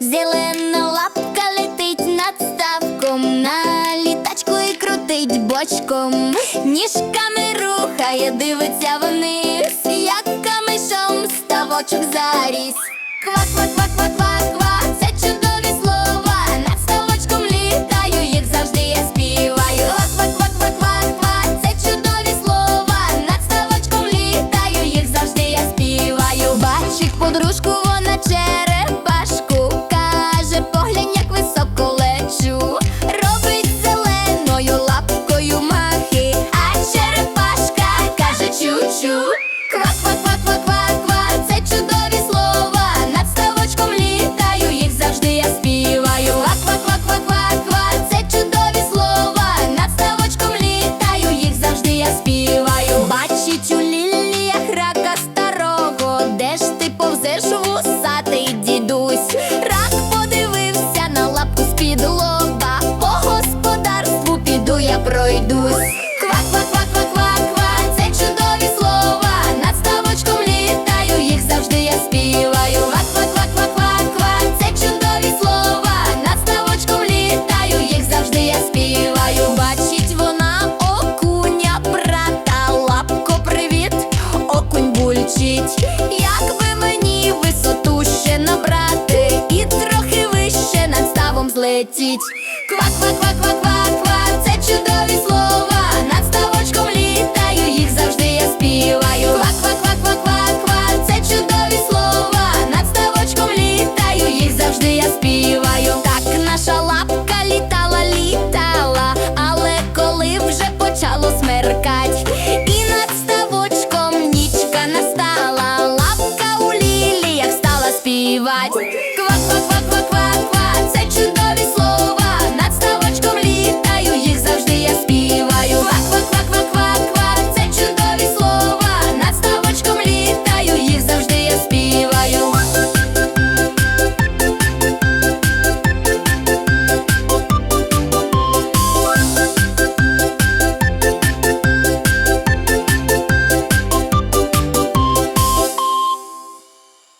Зелена лапка летить над ставком, на літачку і крутить бочком, ніжками рухає, дивиться вниз, як камишом ставочок заріс. Ква-ква-ква-ква-ква так злетіть. Квак, квак, квак, квак, квак, квак, це чудові слова. Над ставочком літаю, їх завжди я співаю. Квак, квак, квак, квак, квак, квак, це чудові слова. Над ставочком літаю, їх завжди я співаю. Так наша лапка літала, літала, але коли вже почало смеркать. співать